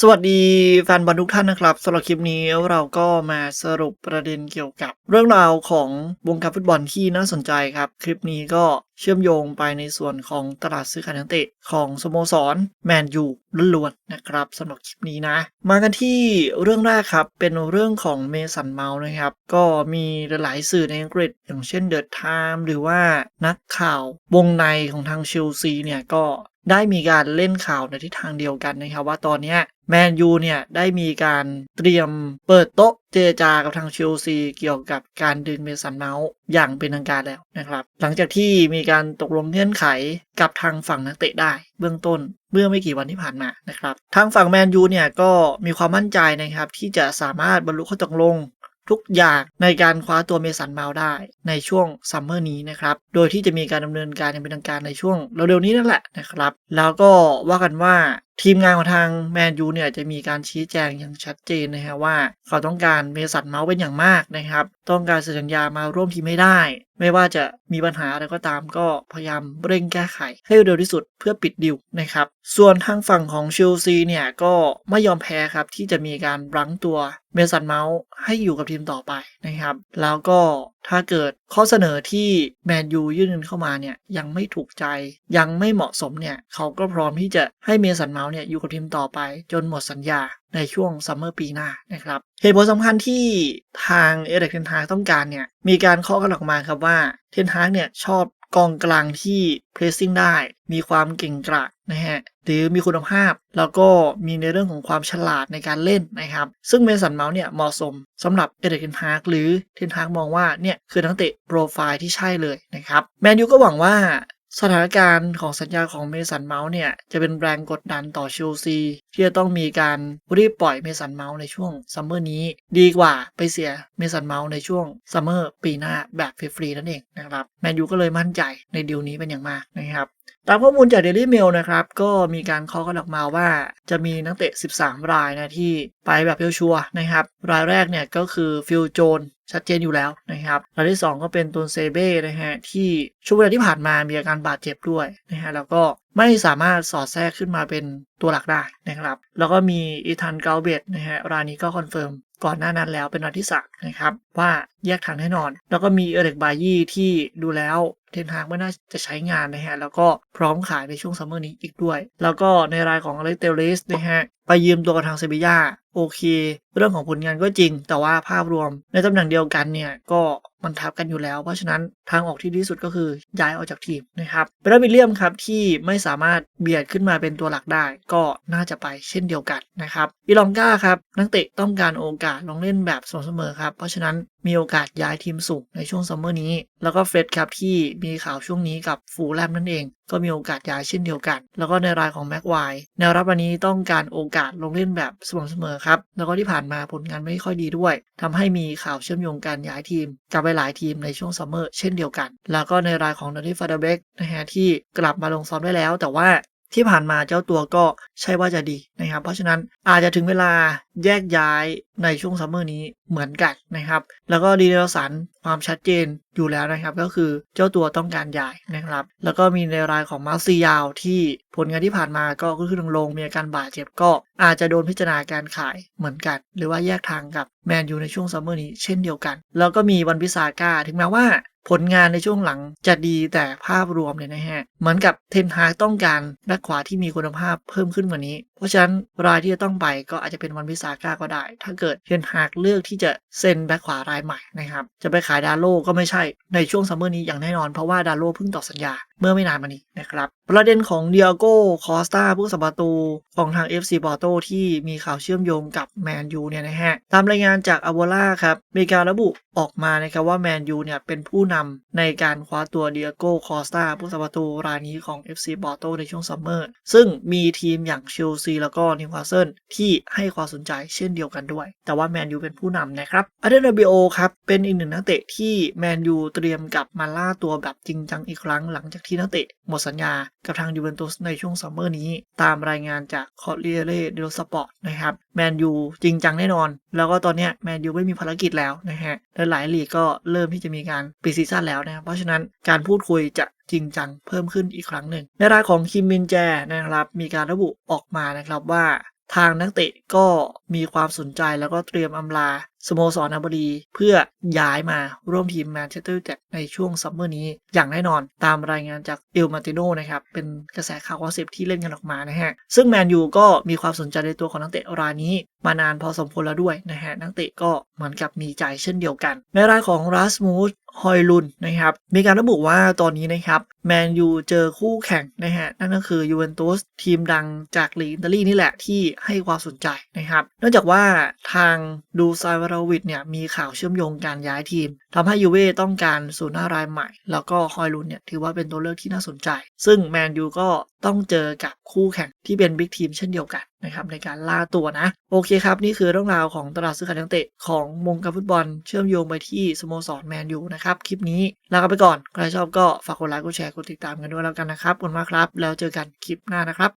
สวัสดีแฟนบอลทุกท่านนะครับสำหรับคลิปนี้เราก็มาสรุปประเด็นเกี่ยวกับ เรื่องราวของวงการฟุตบอลที่น่าสนใจครับ คลิปนี้ก็เชื่อมโยงไปในส่วนของตลาดซื้อขายนักเตะของสโมสรแมนยูล้วนๆนะครับสำหรับคลิปนี้นะ มากันที่เรื่องแรกครับ เป็นเรื่องของเมสันเมาส์นะครับ ก็มีหลายสื่อในอังกฤษ อย่างเช่นเดอะไทม์หรือว่านักข่าววงในของทางเชลซีเนี่ยก็ ได้มีการเล่นข่าวในทิศทางเดียวกันนะครับว่าตอนนี้แมนยูเนี่ยได้มีการเตรียมเปิดโต๊ะเจรจากับทางเชลซีเกี่ยวกับการดึงเมสันเมาส์อย่างเป็นทางการแล้วนะครับ หลังจากที่มีการตกลงเงื่อนไขกับทางฝั่งนักเตะได้เบื้องต้นเมื่อไม่กี่วันที่ผ่านมานะครับ ทางฝั่งแมนยูเนี่ยก็มีความมั่นใจนะครับที่จะสามารถบรรลุข้อตกลง ทุกอย่างในการคว้าตัวเมสันเมาได้ในช่วงซัมเมอร์นี้นะครับ โดยที่จะมีการดำเนินการอย่างเป็นทางการในช่วงเร็วๆนี้นั่นแหละนะครับ แล้วก็ว่ากันว่า ทีมงานของทางแมนยูเนี่ยจะมีการชี้แจงอย่างชัดเจนนะฮะว่า เขาต้องการเมสันเมาส์เป็นอย่างมากนะครับ ต้องการสัญญามาร่วมทีมไม่ได้ ไม่ว่าจะมีปัญหาอะไรก็ตามก็พยายามเร่งแก้ไข ให้เร็วที่สุดเพื่อปิดดิวนะครับ ส่วนทางฝั่งของเชลซีเนี่ยก็ไม่ยอมแพ้ครับที่จะมีการรั้งตัวเมสันเมาส์ให้อยู่กับทีมต่อไปนะครับ แล้วก็ถ้าเกิดข้อเสนอที่แมนยูยื่นเข้ามาเนี่ยยังไม่ถูกใจ ยังไม่เหมาะสมเนี่ยเขาก็พร้อมที่จะให้เมสันเมาส์เนี่ยอยู่กับทีมต่อไป จนหมดสัญญาในช่วงซัมเมอร์ปีหน้านะครับเหตุผลสำคัญที่ทางเอเดกเทนฮากต้องการเนี่ยมีการข้อกันออกมาครับว่าเทนฮากเนี่ยชอบ กองกลางที่เพรสซิ่งได้ มีความเก่งกาจนะฮะหรือมีคุณภาพ แล้วก็มีในเรื่องของความฉลาดในการเล่นนะครับ ซึ่งเมสันเมาส์เนี่ยเหมาะสมสำหรับเอเดนฮาร์กหรือเทนฮาร์กมองว่าเนี่ยคือนักเตะโปรไฟล์ที่ใช่เลยนะครับแมนยูก็หวังว่า สถานการณ์ของสัญญาของเมสันเมาส์เนี่ยจะเป็นแรงกดดันต่อเชลซีที่จะต้องมีการรีบปล่อยเมสันเมาส์ในช่วงซัมเมอร์นี้ ดีกว่าไปเสียเมสันเมาส์ในช่วงซัมเมอร์ปีหน้าแบบฟรีๆนั่นเองนะครับแมนยูก็เลยมั่นใจในดีลนี้เป็นอย่างมากนะครับตามข้อมูลจาก Daily Mail นะครับ ก็มีการเคาะกันออกมาว่าจะมีนักเตะ 13 รายนะที่ไปแบบชัวร์ๆนะครับ รายแรกเนี่ยก็คือฟิลโจน ชัดเจนอยู่แล้วนะครับรายที่ 2 ก็เป็นตูนเซเบ้นะฮะที่ช่วงเวลาที่ผ่านมามีอาการบาดเจ็บด้วยนะฮะแล้วก็ไม่สามารถสอดแทรกขึ้นมาเป็นตัวหลักได้นะครับ แล้วก็มีอีธานเกลเบตนะฮะรายนี้ก็คอนเฟิร์มก่อนหน้านั้นแล้วเป็นรายที่3นะครับว่าแยกทางแน่นอน แล้วก็มีเอเด็กบายี่ที่ดูแล้วเทนฮากไม่น่าจะใช้งานนะฮะแล้วก็พร้อมขายในช่วงซัมเมอร์นี้อีกด้วย แล้วก็ในรายของอเล็กเตเลสนะฮะไปยืมตัวกับทางเซบียา โอเค เรื่องของผลงานก็จริง แต่ว่าภาพรวมในตำแหน่งเดียวกันเนี่ยก็ มันทับกันอยู่แล้ว เพราะฉะนั้นทางออกที่ดีที่สุดก็คือย้ายออกจากทีมนะครับเบรดวิลเลียมครับที่ไม่สามารถเบียดขึ้นมาเป็นตัวหลักได้ ก็น่าจะไปเช่นเดียวกันนะครับอีลองก้าครับนักเตะต้องการโอกาสลงเล่นแบบสม่ำเสมอครับเพราะฉะนั้นมีโอกาสย้ายทีมสูงในช่วงซัมเมอร์นี้ แล้วก็เฟรดครับที่มีข่าวช่วงนี้กับฟูลแลมนั่นเอง ก็มีโอกาสย้ายเช่นเดียวกัน แล้วก็ในรายของแม็กไวแนวรับวันนี้ต้องการโอกาสลงเล่นแบบสม่ำเสมอครับ แล้วก็ที่ผ่านมาผลงานไม่ค่อยดีด้วยทำให้มีข่าวเชื่อมโยงการย้ายทีมกับไปหลายทีมในช่วงซัมเมอร์เช่นเดียวกัน แล้วก็ในรายของดนิฟาเดเบกนะฮะที่กลับมาลงซ้อมได้แล้ว แต่ว่า ที่ผ่านมาเจ้าตัวก็ใช่ว่าจะดีนะครับ เพราะฉะนั้นอาจจะถึงเวลาแยกย้ายในช่วงซัมเมอร์นี้เหมือนกันนะครับ แล้วก็ดีเนลสันความชัดเจนอยู่แล้วนะครับ ก็คือเจ้าตัวต้องการย้ายนะครับ แล้วก็มีในรายของมาร์ซียาวที่ผลงานที่ผ่านมาก็ขึ้นลงมีอาการบาดเจ็บก็อาจจะโดนพิจารณาการขายเหมือนกัน หรือว่าแยกทางกับแมนยูในช่วงซัมเมอร์นี้เช่นเดียวกัน แล้วก็มีวันพิซาก้าถึงแม้ว่า ผลงานในช่วงหลังจะดีแต่ภาพรวมเนี่ยนะฮะ เหมือนกับเทนฮากต้องการแบ็คขวาที่มีคุณภาพเพิ่มขึ้นกว่านี้ เพราะฉะนั้นรายที่จะต้องไปก็อาจจะเป็นวันพิซาก้าก็ได้ ถ้าเกิดเทนฮากเลือกที่จะเซ็นแบ็คขวารายใหม่นะครับ จะไปขายดาโลก็ไม่ใช่ในช่วงซัมเมอร์นี้อย่างแน่นอนเพราะว่าดาโลเพิ่งต่อสัญญา เมื่อไม่นานมานี้นะครับ ประเด็นของเดียโก้คอสตาผู้สัมประตูของทาง FC ปอร์โตที่มีข่าวเชื่อมโยงกับแมนยูเนี่ยนะฮะ ตามรายงานจากอโวล่าครับมีการระบุออกมานะครับว่าแมนยูเนี่ยเป็นผู้นำในการคว้าตัวเดียโก้คอสตาผู้สัมประตูรายนี้ของ FC ปอร์โตในช่วงซัมเมอร์ ซึ่งมีทีมอย่างเชลซีแล้วก็นิวคาสเซิลที่ให้ความสนใจเช่นเดียวกันด้วย แต่ว่าแมนยูเป็นผู้นำนะครับอาเดนเบโอครับเป็นอีกหนึ่งนักเตะที่แมนยูเตรียมกลับมาล่าตัวแบบจริงจังอีกครั้งหลังจากที่นักเตะหมดสัญญากับทางยูเวนตุสในช่วงซัมเมอร์นี้ ตามรายงานจากคอร์เรียเร่เดลสปอร์ตนะครับแมนยูจริงจังแน่นอน แล้วก็ตอนนี้แมนยูไม่มีภารกิจแล้วนะฮะและหลายลีกก็เริ่มที่จะมีการปิดซีซั่นแล้วนะครับเพราะฉะนั้นการพูดคุยจะจริงจังเพิ่มขึ้นอีกครั้งหนึ่ง ในรายของคิมมินแจนะครับมีการระบุออกมานะครับว่าทางนักเตะก็มีความสนใจแล้วก็เตรียมอำลาสโมสรอาบดีเพื่อย้ายมาร่วมทีมแมนเชสเตอร์ยูไนเต็ดในช่วงซัมเมอร์นี้อย่างแน่นอนตามรายงานจากเอลมาติโนนะครับ เป็นกระแสข่าววอสิบที่เล่นกันออกมานะฮะ ซึ่งแมนยูก็มีความสนใจในตัวของนักเตะรายนี้ มานานพอสมควรแล้วด้วยนะฮะ นักเตะก็เหมือนกับมีใจเช่นเดียวกัน ในรายของรัสมูสฮอยลุนนะครับ มีการระบุว่าตอนนี้นะครับ แมนยูเจอคู่แข่งนะฮะ นั่นก็คือยูเวนตุสทีมดังจากลีกอิตาลีนี่แหละที่ให้ความสนใจนะครับเนื่องจากว่าทางดูซายวราวิดเนี่ยมีข่าวเชื่อมโยงการย้ายทีมทำให้ยูเว่ต้องการศูนย์หน้ารายใหม่ แล้วก็ฮอยลุนเนี่ยถือว่าเป็นตัวเลือกที่น่าสนใจ ซึ่งแมนยูก็ต้องเจอกับคู่แข่งที่เป็นบิ๊กทีมเช่นเดียวกันนะครับในการล่าตัวนะ โอเคครับ นี่คือเรื่องราวของตลาดซื้อขายนักเตะของวงการฟุตบอลเชื่อมโยงไปที่สโมสรแมนยูนะครับ คลิปนี้ลากไปก่อน ใครชอบก็ฝากกดไลค์กดแชร์กดติดตามกันด้วยแล้วกันนะครับขอบคุณมากครับ แล้วเจอกันคลิปหน้านะครับ